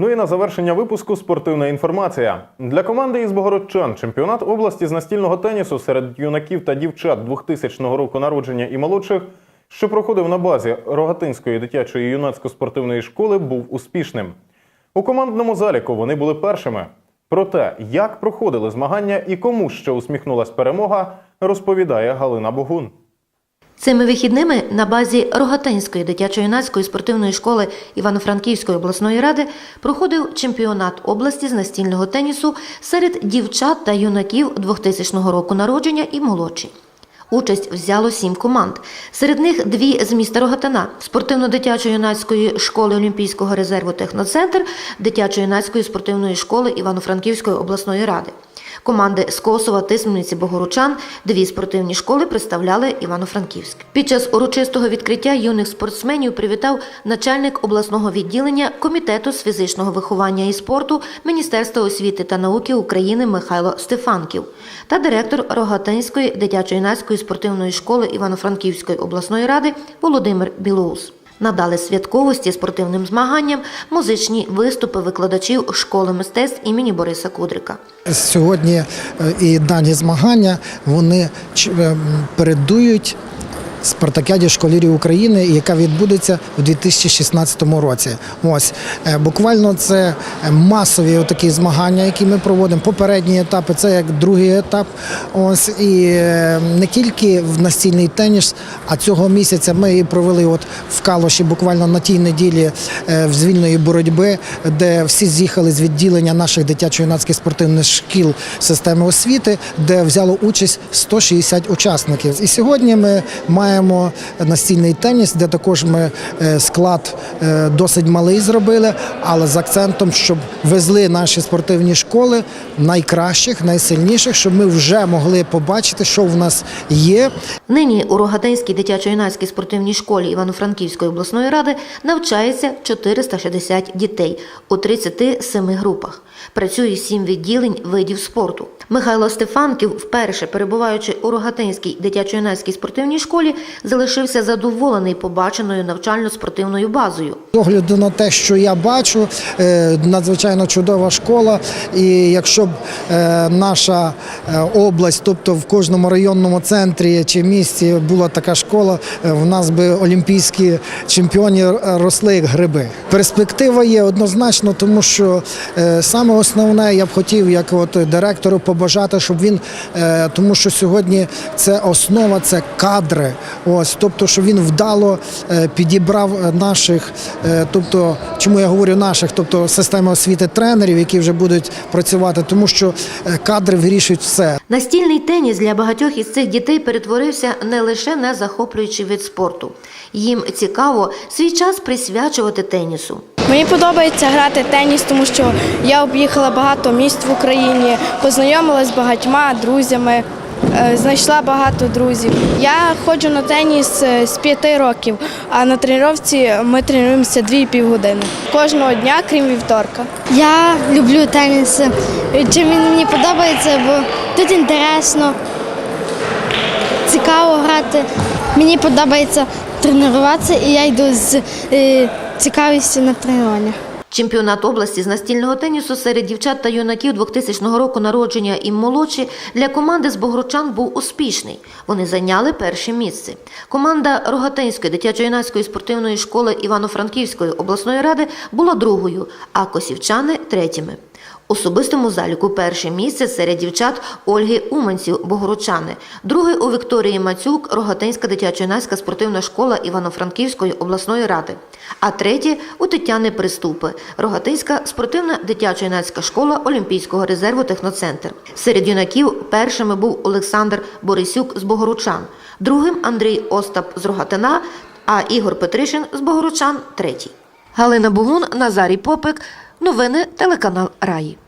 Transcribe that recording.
Ну і на завершення випуску спортивна інформація. Для команди із Богородчан чемпіонат області з настільного тенісу серед юнаків та дівчат 2000 року народження і молодших, що проходив на базі Рогатинської дитячої юнацько-спортивної школи, був успішним. У командному заліку вони були першими. Про те, як проходили змагання і кому ще усміхнулась перемога, розповідає Галина Богун. Цими вихідними на базі Рогатинської дитячо-юнацької спортивної школи Івано-Франківської обласної ради проходив чемпіонат області з настільного тенісу серед дівчат та юнаків 2000 року народження і молодші. Участь взяло сім команд. Серед них дві з міста Рогатина спортивно-дитячо-юнацької школи Олімпійського резерву Техноцентр, дитячо-юнацької спортивної школи Івано-Франківської обласної ради. Команди з Косова, Тисмениці, Богородчан, дві спортивні школи представляли Івано-Франківськ. Під час урочистого відкриття юних спортсменів привітав начальник обласного відділення Комітету з фізичного виховання і спорту Міністерства освіти та науки України Михайло Стефанків та директор Рогатинської дитячо-юнацької спортивної школи Івано-Франківської обласної ради Володимир Білоус. Надали святковості спортивним змаганням музичні виступи викладачів школи мистецтв імені Бориса Кудрика. Сьогодні е, і дані змагання вони е, передують Спартакіаді школярів України, яка відбудеться у 2016 році. Ось е, буквально це е, масові такі змагання, які ми проводимо. Попередні етапи це як другий етап. Ось і е, не тільки в настільний теніс, а цього місяця ми і провели от в Калоші буквально на тій неділі е, з вільної боротьби, де всі з'їхали з відділення наших дитячо-юнацьких спортивних шкіл системи освіти, де взяло участь 160 учасників. І сьогодні ми маємо настільний теніс, де також ми е, склад е, досить малий зробили, але з акцентом, щоб везли наші спортивні школи найкращих, найсильніших, щоб ми вже могли побачити, що в нас є, Нині у Рогатинській дитячо-юнацькій спортивній школі Івано-Франківської обласної ради навчається 460 дітей у 37 групах. Працює сім відділень видів спорту. Михайло Стефанків, вперше перебуваючи у Рогатинській дитячо-юнацькій спортивній школі, залишився задоволений побаченою навчально-спортивною базою. З огляду на те, що я бачу, е, надзвичайно чудова школа. І якщо б е, наша е, область, тобто в кожному районному центрі чи місті була така школа, в нас би олімпійські чемпіони росли як гриби. Перспектива є однозначно, тому що саме основне я б хотів, як от директору, побажати, щоб він, тому що сьогодні це основа, це кадри. Ось, тобто, що він вдало е, підібрав е, наших, е, тобто, чому я говорю наших, тобто системи освіти тренерів, які вже будуть працювати, тому що кадри вирішують все. Настільний теніс для багатьох із цих дітей перетворився не лише на захоплюючий вид спорту. Їм цікаво свій час присвячувати тенісу. Мені подобається грати теніс, тому що я об'їхала багато міст в Україні, познайомилася з багатьма друзями, знайшла багато друзів. Я ходжу на теніс е, з п'яти років, а на тренувці ми тренуємося дві і пів години. Кожного дня, крім вівторка. Я люблю теніс. Чим він мені подобається, бо тут інтересно, цікаво грати. Мені подобається тренуватися, і я йду з е, цікавістю на тренування. Чемпіонат області з настільного тенісу серед дівчат та юнаків 2000 року народження і молодші для команди з Богручан був успішний. Вони зайняли перше місце. Команда Рогатинської дитячо-юнацької спортивної школи Івано-Франківської обласної ради була другою, а косівчани третіми. Особистому заліку перше місце серед дівчат Ольги Уманців Богородчани, друге у Вікторії Мацюк Рогатинська дитячо-юнацька спортивна школа Івано-Франківської обласної ради, а третє у Тетяни Приступи Рогатинська спортивна дитячо-юнацька школа Олімпійського резерву Техноцентр. Серед юнаків першими був Олександр Борисюк з Богородчан, другим Андрій Остап з Рогатина, а Ігор Петришин з Богородчан третій. Галина Бугун, Назарій Попик. Новини телеканал Раї.